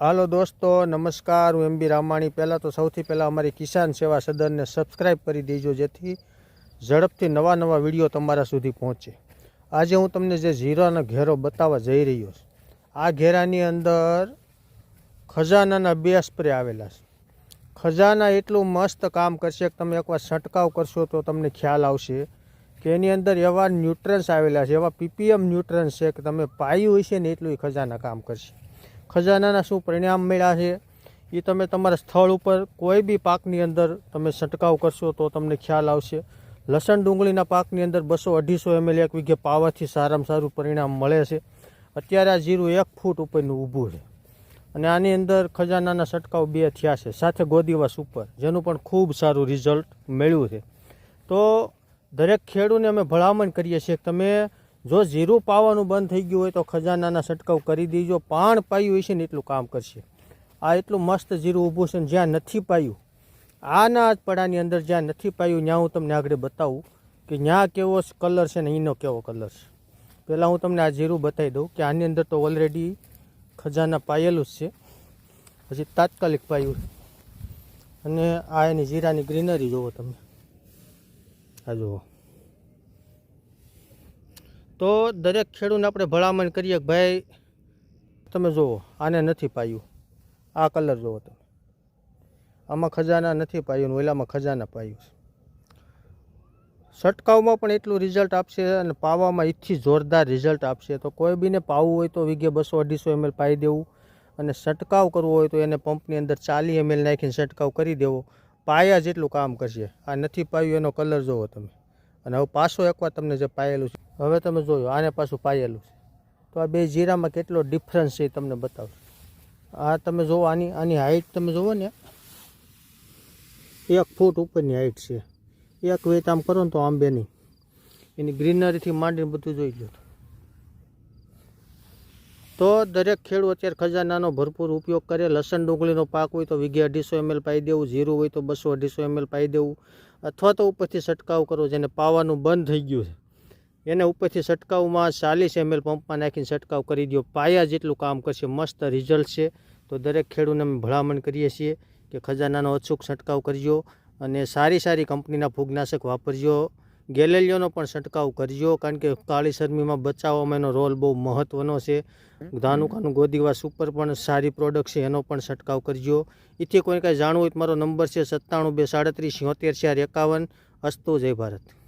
હાલો દોસ્તો, નમસ્કાર. હું એમ બી રામાણી. પહેલાં તો સૌથી પહેલાં અમારી કિસાન સેવા સદનને સબસ્ક્રાઈબ કરી દેજો, જેથી ઝડપથી નવા નવા વીડિયો તમારા સુધી પહોંચે. આજે હું તમને જે જીરાનો ઘેરો બતાવવા જઈ રહ્યો છું. આ ઘેરાની અંદર ખજાનાના બે સ્પ્રે આવેલા છે. ખજાના એટલું મસ્ત કામ કરશે કે તમે એકવાર છંટકાવ કરશો તો તમને ખ્યાલ આવશે કે એની અંદર એવા ન્યુટ્રન્સ આવેલા છે, એવા પીપીએમ ન્યુટ્રન્સ છે કે તમે પાયું હશે ને એટલું એ ખજાના કામ કરશે. ખજાનાના શું પરિણામ મળ્યા છે? એ તમે તમારા સ્થળ ઉપર કોઈ બી પાકની અંદર તમે છંટકાવ કરશો તો તમને ખ્યાલ આવશે. લસણ ડુંગળીના પાકની અંદર બસો અઢીસો એમએલ એક વીઘે પાવાથી સારામાં સારું પરિણામ મળે છે. અત્યારે આ જીરું એક ફૂટ ઉપરનું ઊભું છે. અને આની અંદર ખજાનાના છંટકાવ બે થયા છે, સાથે ગોદીવાસ ઉપર, જેનું પણ ખૂબ સારું રિઝલ્ટ મળ્યું છે. તો દરેક ખેડૂને અમે ભલામણ કરીએ છીએ કે તમે જો જીરું પાવાનું બંધ થઈ ગયું હોય તો ખજાનાના છંટકાવ કરી દેજો. પાણ પાયું હશે ને એટલું કામ કરશે. આ એટલું મસ્ત જીરું ઊભું છે ને જ્યાં નથી પાયું, આના જ પડાની અંદર જ્યાં નથી પાયું, ત્યાં હું તમને આગળ બતાવું કે ત્યાં કેવો કલર છે ને એનો કેવો કલર છે. પહેલાં હું તમને આ જીરું બતાવી દઉં કે આની અંદર તો ઓલરેડી ખજાના પાયેલું જ છે. પછી તાત્કાલિક પાયું. અને આ એની જીરાની ગ્રીનરી જુઓ તમે. આ જુઓ તો દરેક ખેડૂતને આપણે ભલામણ કરીએ કે ભાઈ, તમે જુઓ, આને નથી પાયું. આ કલર જુઓ તમે. આમાં ખજાના નથી પાયું ઓલામાં ખજાના પાયું છે. છંટકાવમાં પણ એટલું રિઝલ્ટ આપશે અને પાવામાં એથી જોરદાર રિઝલ્ટ આપશે. તો કોઈ બીને પાવું હોય તો વીઘે બસો અઢીસો એમએલ પાઈ દેવું અને છંટકાવ કરવો હોય તો એને પંપની અંદર ચાલી એમએલ નાખીને છંટકાવ કરી દેવો. પાયા જેટલું કામ કરશે. આ નથી પાયું એનો કલર જુઓ તમે. અને હવે પાછો એકવાર તમને જે પાયેલું છે હવે તમે જોયો, આને પાછું પાયેલું છે. તો આ બે જીરામાં કેટલો ડિફરન્સ છે એ તમને બતાવશું. આ તમે જુઓ આની આની હાઇટ તમે જુઓ ને, એક ફૂટ ઉપરની હાઇટ છે. એક વેત આમ કરો ને તો આંબેની એની ગ્રીનરીથી માંડીને બધું જોઈ લો તો દરેક ખેડૂત અત્યારે ખજાનાનો ભરપૂર ઉપયોગ કરે, લસણ ડુંગળીનો પાક હોય તો વીઘે અઢીસો એમએલ પાઈ દેવું, જીરું હોય તો બસો અઢીસો એમએલ પાઈ દેવું, અથવા તો ઉપરથી છંટકાવ કરો જેને પાવાનું બંધ થઈ ગયું છે. એને ઉપરથી છંટકાવમાં ચાલીસ એમએલ પંપમાં નાખીને છંટકાવ કરી દો પાયા જેટલું કામ કરશે, મસ્ત રિઝલ્ટ છે. તો દરેક ખેડૂતને અમે ભલામણ કરીએ છીએ કે ખજાનાનો અચૂક છંટકાવ કરજો અને સારી સારી કંપનીના ફૂગનાશક વાપરજો. ગેલેલિયોનો પણ છંટકાવ કરજો, કારણ કે કાળી શરમીમાં બચાવવામાં એનો રોલ બહુ મહત્ત્વનો છે. ધાનુકાનું ગોદીવાસ ઉપર પણ સારી પ્રોડક્ટ છે, એનો પણ છંટકાવ કરજો. એથી કોઈ કાંઈ જાણવું હોય તો મારો નંબર છે સત્તાણું બે સાડત્રીસ સિત્તેર ચાર એકાવન. અસ્તુ, જય ભારત.